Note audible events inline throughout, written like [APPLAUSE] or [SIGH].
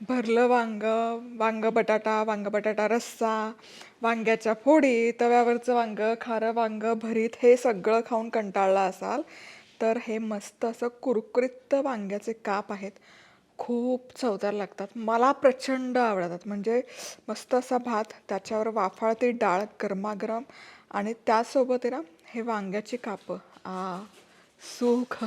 भरलं वांगं वांगं बटाटा वांग बटाटा रस्सा वांग्याच्या फोडी तव्यावरचं वांगं खारं वांगं भरीत हे सगळं खाऊन कंटाळला असाल तर हे मस्त असं कुरकुरीत वांग्याचे काप आहेत. खूप चवदार लागतात. मला प्रचंड आवडतात. म्हणजे मस्त असा भात त्याच्यावर वाफाळती डाळ गरमागरम आणि त्यासोबत आहे ना हे वांग्याची कापं. आ सुख.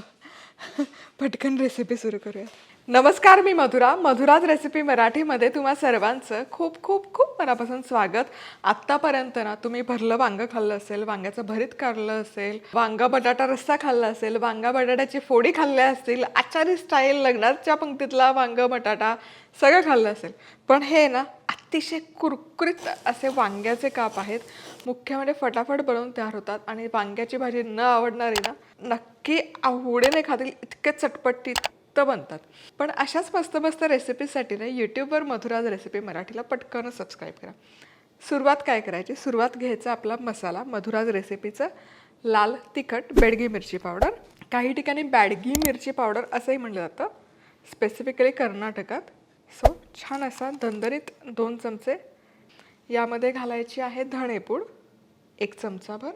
[LAUGHS] पटकन रेसिपी सुरू करूया नमस्कार मी मधुरा. मधुराज रेसिपी मराठीमध्ये तुम्हा सर्वांचं खूप खूप खूप मनापासून स्वागत. आत्तापर्यंत ना तुम्ही भरलं वांगं खाल्लं असेल वांग्याचं भरीत काढलं असेल वांगा बटाटा रस्सा खाल्ला असेल वांगा बटाट्याची फोडी खाल्ल्या असतील आचारी स्टाईल लग्नाच्या पंक्तीतला वांग बटाटा सगळं खाल्लं असेल. पण हे ना अतिशय कुरकुरीत असे वांग्याचे काप आहेत. मुख्य म्हणजे फटाफट बनवून तयार होतात आणि वांग्याची भाजी न आवडणारी ना नक्की आवडीने खातील इतके चटपटीत. बनतात. पण अशाच मस्त मस्त रेसिपीसाठी ना यूट्यूबवर मधुराज रेसिपी मराठीला पटकन सबस्क्राईब करा. सुरुवात काय करायची? सुरुवात घ्यायचा आपला मसाला मधुराज रेसिपीचं लाल तिखट बेडगी मिरची पावडर. काही ठिकाणी बॅडगी मिरची पावडर असंही म्हटलं जातं. स्पेसिफिकली कर्नाटकात. सो छान असा धंदरीत दोन चमचे यामध्ये घालायची आहे धणेपूड एक चमचाभर.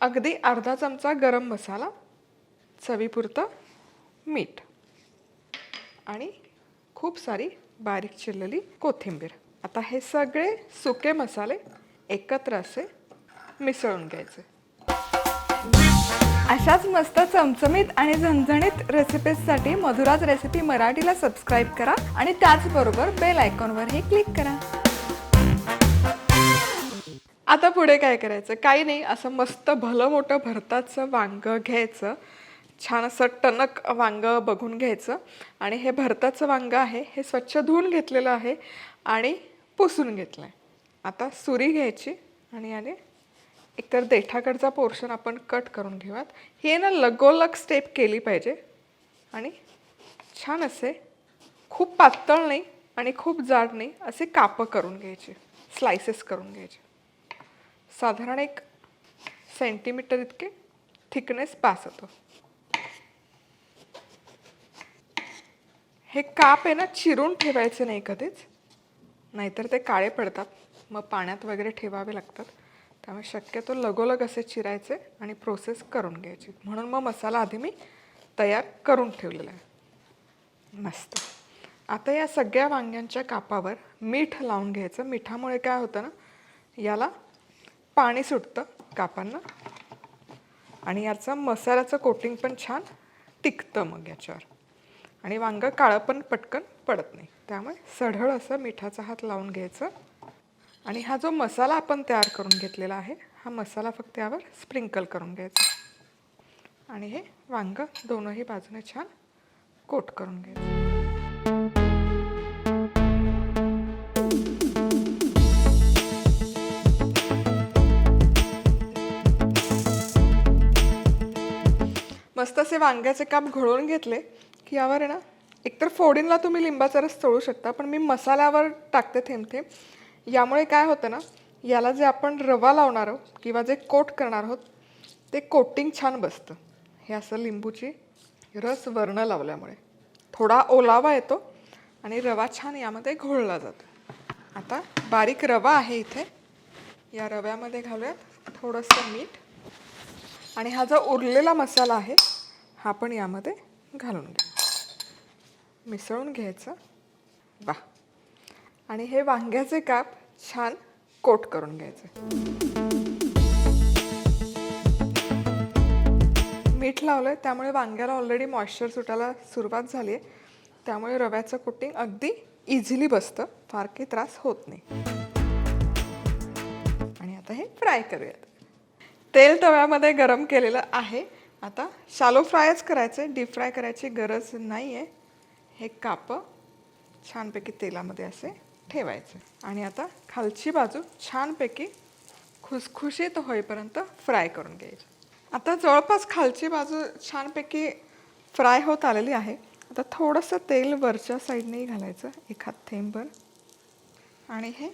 अगदी अर्धा चमचा गरम मसाला चवीपुरतं मीठ. आणि खूप सारी बारीक चिरलेली कोथिंबीर. आता हे सगळे सुके मसाले एकत्र असे मिसळून घ्यायचे. अशाच मस्त चमचमीत आणि झणझणीत रेसिपीजसाठी मधुराज रेसिपी मराठीला सबस्क्राईब करा आणि त्याचबरोबर बेल आयकॉनवरही क्लिक करा. आता पुढे काय करायचं? काही नाही असं मस्त भलं मोठं भरताचं वांग घ्यायचं. छान असं टणक वांगं बघून घ्यायचं. आणि हे भरताचं वांगं आहे हे स्वच्छ धुवून घेतलेलं आहे आणि पुसून घेतलं आहे आता सुरी घ्यायची आणि याने एकतर देठाकडचा पोर्शन आपण कट करून घेऊयात. हे ना लगोलग स्टेप केली पाहिजे आणि छान असे खूप पातळ नाही आणि खूप जाड नाही असे कापं करून घ्यायचे स्लायसेस करून घ्यायचे. साधारण एक सेंटीमीटर इतके थिकनेस पास होतो. हे काप आहे ना चिरून ठेवायचे नाही कधीच. नाहीतर ते काळे पडतात. मग पाण्यात वगैरे ठेवावे लागतात. त्यामुळे शक्यतो लगोलग असे चिरायचे आणि प्रोसेस करून घ्यायची. म्हणून मग मसाला आधी मी तयार करून ठेवलेला आहे. मस्त. आता या सगळ्या वांग्यांच्या कापावर मीठ लावून घ्यायचं. मिठामुळे काय होतं ना याला पाणी सुटतं कापांना. आणि याचं मसाल्याचं कोटिंग पण छान टिकतं मग याच्यावर. आणि वांगं काळं पण पटकन पडत नाही. त्यामुळे सढळ असं मिठाचा हात लावून घ्यायचं. आणि हा जो मसाला आपण तयार करून घेतलेला आहे हा मसाला फक्त यावर स्प्रिंकल करून घ्यायचा. आणि हे वांग दोनही बाजूने छान कोट करून घ्यायचं. मस्त असे वांग्याचे काप घोळून घेतले. की यावर आहे ना एकतर फोडींला तुम्ही लिंबाचा रस चळू शकता पण मी मसाल्यावर टाकते थेंब थेंब यामुळे काय होतं ना याला जे आपण रवा लावणार आहोत किंवा जे कोट करणार आहोत ते कोटिंग छान बसतं. हे असं लिंबूची रस वर्ण लावल्यामुळे. थोडा ओलावा येतो आणि रवा छान यामध्ये घोळला जातो. आता बारीक रवा आहे इथे. या रव्यामध्ये घालूयात थोडंसं मीठ. आणि हा जो उरलेला मसाला आहे हा पण यामध्ये घालून घ्या. मिसळून घ्यायचं. वा. आणि हे वांग्याचे काप छान कोट करून घ्यायचे. मीठ लावलंय त्यामुळे वांग्याला ऑलरेडी मॉइश्चर सुटायला सुरुवात झाली आहे त्यामुळे रव्याचं कोटिंग अगदी इझिली बसतं फार काही त्रास होत नाही. आणि आता हे फ्राय करूयात. तेल तव्यामध्ये गरम केलेलं आहे. आता शालो फ्रायच करायचे डीप फ्राय करायची गरज नाही आहे हे कापं छानपैकी तेलामध्ये असे ठेवायचे. आणि आता खालची बाजू छानपैकी खुसखुशीत होईपर्यंत फ्राय करून घ्यायची. आता जवळपास खालची बाजू छानपैकी फ्राय होत आलेली आहे. आता थोडंसं तेल वरच्या साईडनेही घालायचं एखाद थेंबभर. आणि हे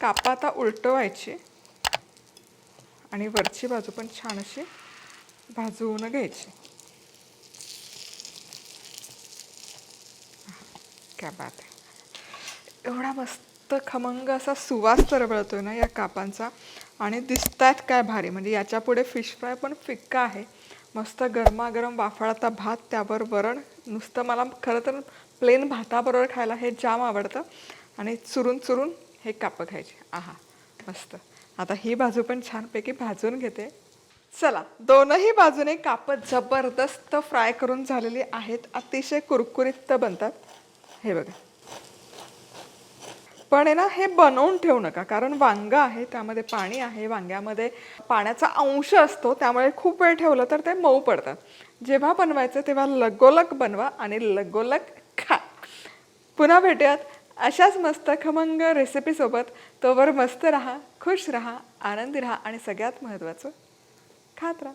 कापं आता उलटवायची. आणि वरची बाजू पण छान अशी भाजवून घ्यायची. क्या बात आहे एवढा मस्त खमंग असा सुवास तरबळतोय ना या कापांचा. आणि दिसतायत काय भारी म्हणजे याच्यापुढे फिश फ्राय पण फिक्का आहे. मस्त गरमागरम वाफाळता भात त्यावर वरण. नुसतं मला खरं तर प्लेन भाताबरोबर खायला हे जाम आवडतं. आणि चुरून चुरून हे कापं खायचे. आहा मस्त. आता ही बाजू पण छानपैकी भाजून घेते. चला दोनही बाजूने कापं जबरदस्त फ्राय करून झालेली आहेत. अतिशय कुरकुरीत बनतात. हे बघा. पण आहे ना हे बनवून ठेवू नका. कारण वांग आहे त्यामध्ये पाणी आहे. वांग्यामध्ये पाण्याचा अंश असतो त्यामुळे खूप वेळ ठेवलं तर ते मऊ पडतात. जेव्हा बनवायचं तेव्हा लगोलग बनवा आणि लगोलग खा. पुन्हा भेटूयात. अशाच मस्त खमंग रेसिपीसोबत तोवर मस्त राहा खुश राहा आनंदी राहा आणि सगळ्यात महत्त्वाचं खात राहा.